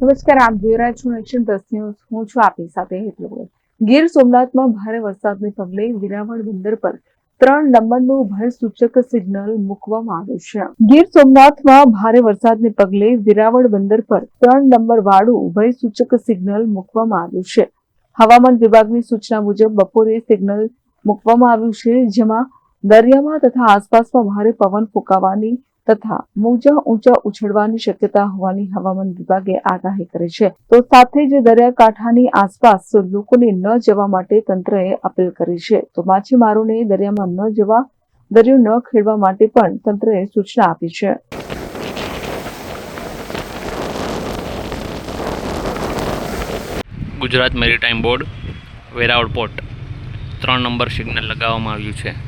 નમસ્કાર, આપ જોઈ રહ્યા છો નેશન પ્લસ ન્યૂઝ. હું છું આપની સાથે હેતલો ગીર સોમનાથમાં ભારે વરસાદને પગલે વિરાવળ બંદર પર ત્રણ નંબરનું ભય સૂચક સિગ્નલ મૂકવામાં આવ્યું છે. ગીર સોમનાથમાં ભારે વરસાદને પગલે વિરાવળ બંદર પર ત્રણ નંબર વાળું ભય સૂચક સિગ્નલ મૂકવામાં આવ્યું છે. હવામાન વિભાગની સૂચના મુજબ બપોરે સિગ્નલ મૂકવામાં આવ્યું છે, જેમાં દરિયામાં તથા આસપાસમાં ભારે પવન ફૂંકાવાની તથા મોજા ઊંચા ઉછળવાની શક્યતા હોવાની હવામાન વિભાગે આગાહી કરી છે. તો સાથે જ દરિયાકાંઠાની આસપાસ લોકોને ન જવા માટે તંત્રએ અપીલ કરી છે. તો માછીમારોને દરિયામાં ન જવા, દરિયો ન ખેડવા માટે પણ તંત્રએ સૂચના આપી છે. Gujarat maritime board, Veraval port. ત્રણ નંબર સિગ્નલ લગાવવામાં આવ્યું છે.